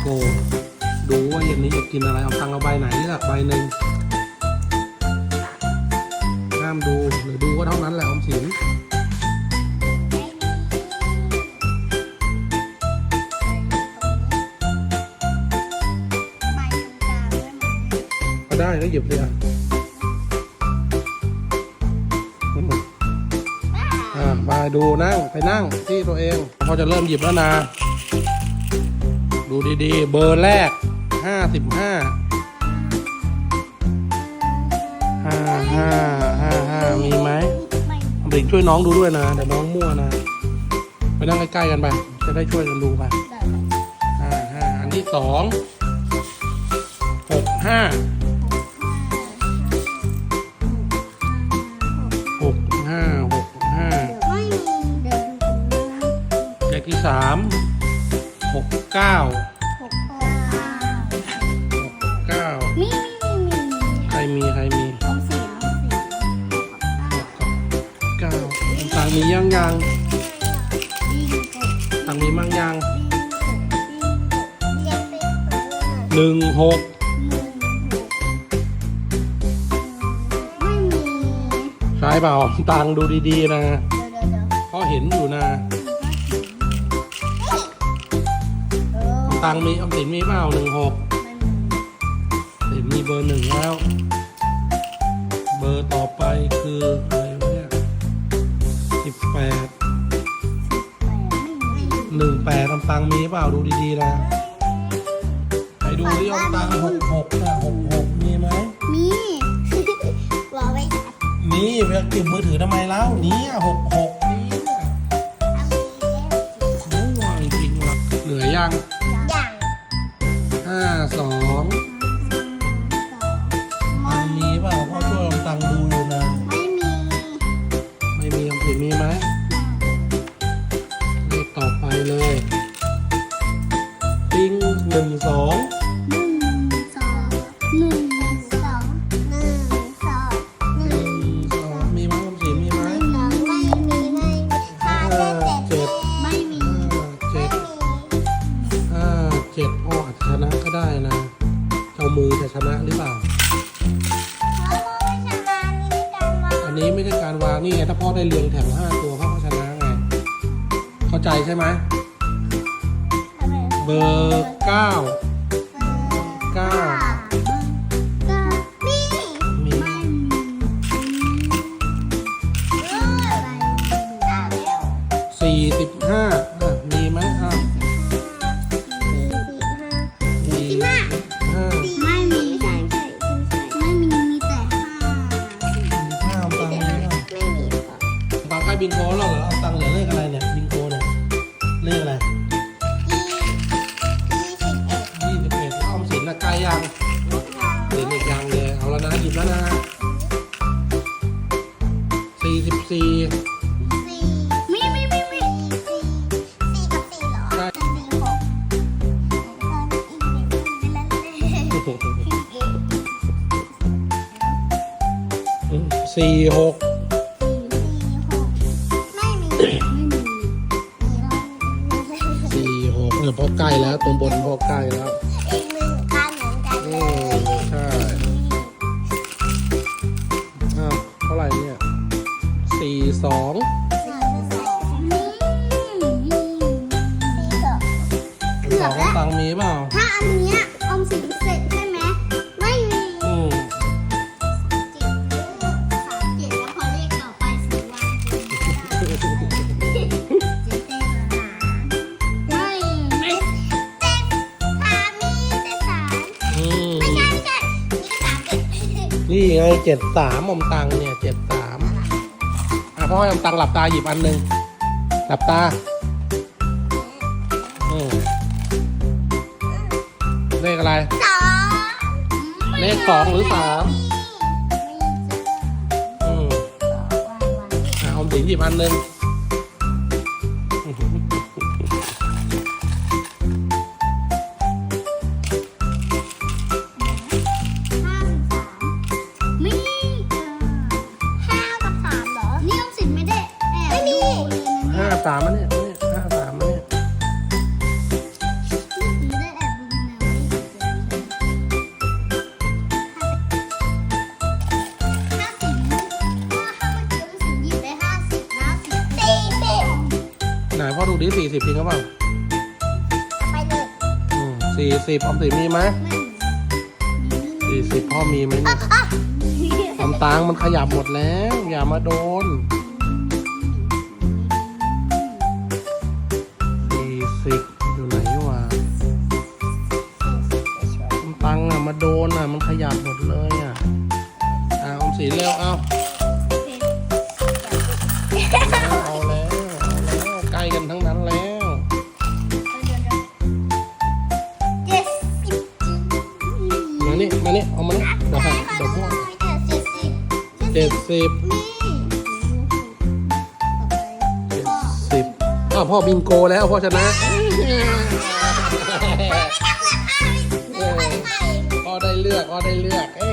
โกดูว่าเย็นนี้จะกินอะไรเอาตังเอาใบไหนเลือกใบหนึ่งห้ามดูหรือดูก็เท่านั้นแหละออมสินก็ได้ก็หยิบเลยอะอ่าไปดูนั่งไปนั่งที่ตัวเองพอจะเริ่มหยิบแล้วนะ ดูดีๆ เบอร์แรกห้าสิบห้าห้าห้าห้าห้ามีไหมเด็กช่วยน้องดูด้วยนะเดี๋ยวน้องมั่วนะ ไปนั่งใกล้ๆกันไป จะได้ช่วยกันดูไปห้าห้าอันที่สองหกห้าหกห้าหกห้าเลขที่สาม หกเก้าหกเก้าใครมีใครมีเก้าต่างมียังยังต่างมีมั่งยังหนึ่งหกใช่เปล่าตังดูดีๆนะเพราะเห็นอยู่นะ ตังมีออมสินมีเปล่าหนึ่งหกเห็นมีเบอร์หนึ่งแล้ว เบอร์ต่อไปคืออะไรวะเนี่ยสิบแปดหนึ่งแปดลำตังมีเปล่าดูดีๆนะไปดูที่ลำตังหกหกนะหกหกมีไหมมีบอกไว้นี่ไปเก็บมือถือทำไมแล้วนี่หกหกนี่โอ้ยจริงๆว่ะเหลือยังอย่างห้า สอง เจ็ดพ่ออาจจะชนะก็ได้นะ เจ้ามือจะชนะหรือเปล่าเพราะว่าไม่ชนะนี่ในการวางอันนี้ไม่ใช่การวางนี่ไงถ้าพ่อได้เรียงแถวห้าตัวพ่อก็ชนะไง เข้าใจใช่ไหมทำไมเบอร์เก้าเก้าเก้ามีมีไม่มีเอออะไรเก้าแล้วสี่สิบห้า บิงโกแล้วเหรอเอาตังค์เหลือเลขอะไรเนี่ยบิงโกเนี่ยเลขอะไรยี่สิบเอ็ดยี่สิบเอ็ดออมสินนะใกล้ยังเหลืออีกยังเลยเอาแล้วนะหยิบแล้วนะสี่สิบสี่สี่มีมีมีมีสี่สี่กับสี่เหรอสี่หกเอออีกหนึ่งเล่นเล่นสี่หก สี่หกเนี่ยพอใกล้แล้วตรงบนพอใกล้แล้วอีกหนึ่งการเหมือนกันอืเลมยใช่อ้าวเท่าไหร่เนี่ยสี่สองสองสี่สองสองตังมีเปล่า นี่ไงเจ็ดสามอมตังค์เนี่ยเจ็ดสามอะพ่อให้อมตังค์หลับตาหยิบอันหนึ่งหลับตาอืมเลขอะไรสองเลขสองหรือสามอืมอะอมสินหยิบอันหนึ่ง ดิสี่สิบจริงหรือเปล่าไปเลยสี่สิบออมสินมีไหมไม่สี่สิบพ่อมีไหมเนี่ยลำตางมันขยับหมดแล้ว อย่ามาโดนสี่สิบอยู่ไหนวะลำตังอะมาโดนอะ มันขยับหมดเลยอะอ่าออมสินเร็วเอาเอา มาเนี่ยเอามาเนี่เดี๋ยวให้เดี๋ยวพ่วงเจ็ดสิบเจ็ดสิบนี่เจ็ดสิบอ้าวพ่อบิงโกแล้วพ่อชนะพ่อได้เลือกพ่อได้เลือก เอ้